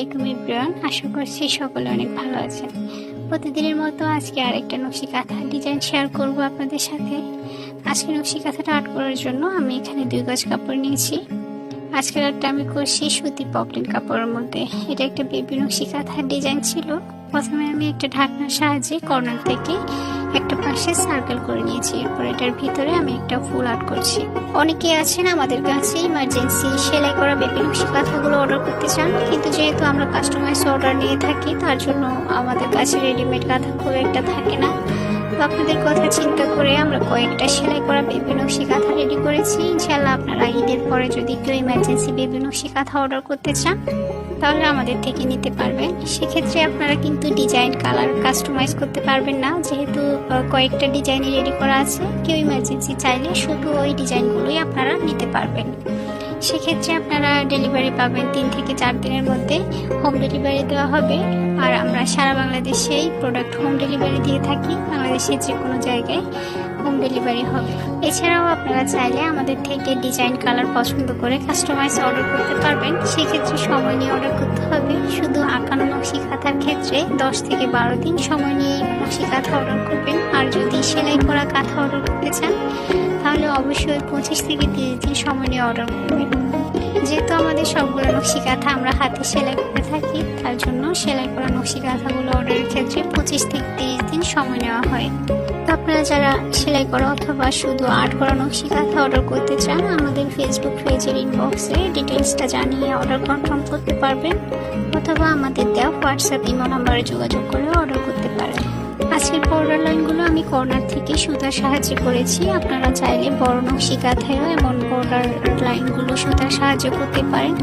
আলাইকুম ইব্রান। আশা করছি সকলে অনেক ভালো আছেন। প্রতিদিনের মতো আজকে আরেকটা নকশি কাঁথা ডিজাইন শেয়ার করব আপনাদের সাথে। আজকে নকশি কাঁথাটা আর্ট করার জন্য আমি এখানে দুই গজ কাপড় নিয়েছি। আজকের আর্টটা আমি করছি সুতি পকলিন কাপড়ের মধ্যে। এটা একটা বেবি নকশি কাঁথার ডিজাইন ছিল। প্রথমে আমি একটা ঢাকনার সাহায্যে কর্নার থেকে একটা পাশে সার্কেল করে নিয়েছি। এরপর এটার ভিতরে আমি একটা ফুল আর্ট করছি। অনেকে আছেন আমাদের কাছে ইমার্জেন্সি সেলাই করা বেবি নকশি কাঁথাগুলো অর্ডার করতে চান। কিন্তু যেহেতু আমরা কাস্টমাইজ অর্ডার নিয়ে থাকি, তার জন্য আমাদের কাছে রেডিমেড কাঁথা খুব একটা থাকে না। আপনাদের কথা চিন্তা করে আমরা কয়েকটা সেলাই করা বেবি নকশি কাঁথা রেডি করেছি। ইনশাল্লাহ আপনারা ঈদের পরে যদি কেউ ইমার্জেন্সি বেবি নকশি কাঁথা অর্ডার করতে চান, তাহলে আমাদের থেকে নিতে পারবেন। সেক্ষেত্রে আপনারা কিন্তু ডিজাইন কালার কাস্টমাইজ করতে পারবেন না। যেহেতু কয়েকটা ডিজাইনই রেডি করা আছে। কেউ ইমার্জেন্সি চাইলে শুধু ওই ডিজাইনগুলোই আপনারা নিতে পারবেন। সেক্ষেত্রে আপনারা ডেলিভারি পাবেন তিন থেকে চার দিনের মধ্যে হোম ডেলিভারি দেওয়া হবে। আর আমরা সারা বাংলাদেশেই প্রোডাক্ট হোম ডেলিভারি দিয়ে থাকি। বাংলাদেশের যে কোনো জায়গায় হোম ডেলিভারি হবে। এছাড়াও আপনারা চাইলে আমাদের থেকে ডিজাইন কালার পছন্দ করে কাস্টমাইজ অর্ডার করতে পারবেন। সেক্ষেত্রে সময় নিয়ে অর্ডার করতে হবে। শুধু আঁকানো নকশি খাতার ক্ষেত্রে দশ থেকে বারো দিন সময় নিয়ে নকশি কাঁথা অর্ডার করবেন। আর যদি সেলাই করা কাঁথা অর্ডার করতে চান অবশ্যই পঁচিশ থেকে তিরিশ দিন সময় নিয়ে অর্ডার করবেন। যেহেতু আমাদের সবগুলো নকশি কাঁথা আমরা হাতে সেলাই করে থাকি, তার জন্য সেলাই করা নকশি কাঁথাগুলো অর্ডারের ক্ষেত্রে পঁচিশ থেকে তিরিশ দিন সময় নেওয়া হয়। তো আপনারা যারা সেলাই করা অথবা শুধু আর্ট করা নকশি কাঁথা অর্ডার করতে চান, আমাদের ফেসবুক পেজের ইনবক্সে ডিটেলসটা জানিয়ে অর্ডার কনফার্ম করতে পারবেন, অথবা আমাদের দেওয়া হোয়াটসঅ্যাপ ইমো নাম্বারে যোগাযোগ করে অর্ডার করতে পারেন। আজকের বর্ডার লাইনগুলো আমি কর্নার থেকে সুতার সাহায্যে করেছি। আপনারা চাইলে বড় নকশি কাঁথায়ও এমন বর্ডার লাইনগুলো সুতার সাহায্য করতে পারেন।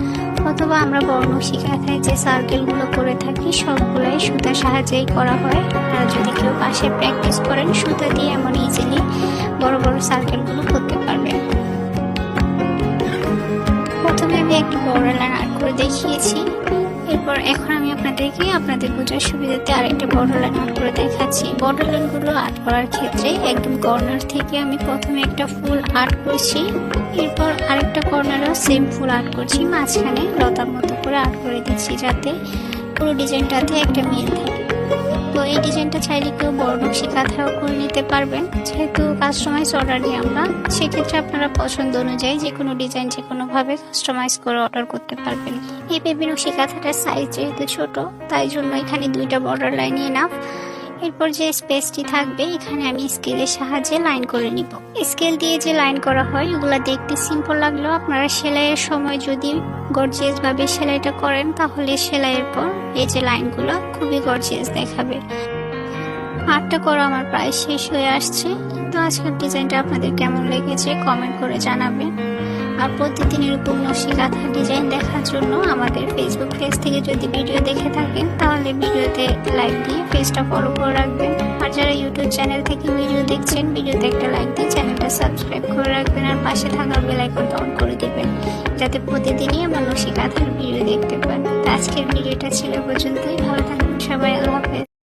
অথবা আমরা বড় নকশি কাঁথায় যে সার্কেলগুলো করে থাকি, সবগুলোই সুতার সাহায্যেই করা হয়। আপনারা যদি কেউ পাশে প্র্যাকটিস করেন, সুতা দিয়ে এমন ইজিলি বড় বড় সার্কেলগুলো একটা বড় লাইন আর্ট করে দেখিয়েছি। এরপর এখন আমি আপনাদেরকে আপনাদের বোঝার সুবিধাতে আরেকটা বর্ডার লাইন আর্ট করে দেখাচ্ছি। বর্ডার লাইনগুলো আর্ট করার ক্ষেত্রে একদম কর্নার থেকে আমি প্রথমে একটা ফুল আর্ট করছি। এরপর আরেকটা কর্নারও সেম ফুল আর্ট করছি। মাঝখানে লতার মতো করে আর্ট করে দিচ্ছি যাতে পুরো ডিজাইনটাতে একটা মিল থাকে। তো এই ডিজাইনটা চাইলে কেউ বড় নকশি কাঁথাও করে নিতে পারবেন। যেহেতু কাস্টমাইজ অর্ডার দিই আমরা, সেক্ষেত্রে আপনারা পছন্দ অনুযায়ী যে কোনো ডিজাইন যে কোনোভাবে কাস্টমাইজ করে অর্ডার করতে পারবেন। এই বেবি নকশি কাঁথাটার সাইজ যেহেতু ছোট, তাই জন্য এখানে দুইটা বর্ডার লাইন না এরপর যে স্পেসটি থাকবে, এখানে আমি স্কেলের সাহায্যে লাইন করে নিব। স্কেল দিয়ে যে লাইন করা হয় ওগুলা দেখতে সিম্পল লাগলেও আপনারা সেলাইয়ের সময় যদি গর্জিয়াস ভাবে সেলাইটা করেন, তাহলে সেলাইয়ের পর এই যে লাইনগুলো খুবই গর্জিয়াস দেখাবে। আটটা করা আমার প্রায় শেষ হয়ে আসছে। তো আজকের ডিজাইনটা আপনাদের কেমন লেগেছে কমেন্ট করে জানাবেন। আর প্রতিদিন এরকম কাঁথা ডিজাইন দেখার জন্য আমাদের ফেসবুক পেজ থেকে যদি ভিডিও দেখে থাকেন, তাহলে ভিডিওতে লাইক দিয়ে পেজটা ফলো করে রাখবেন। আর যারা ইউটিউব চ্যানেল থেকে ভিডিও দেখছেন ভিডিওতে একটা লাইক দিয়ে চ্যানেলটা সাবস্ক্রাইব করে রাখবেন আর পাশে থাকা বেল আইকনটা অন করে দেবেন, যাতে প্রতিদিনই আমার নকশি কাঁথার ভিডিও দেখতে পান আজকের ভিডিওটা ছিল পর্যন্তই। ভালো থাকবেন সবাই, আল্লাহ হাফেজ।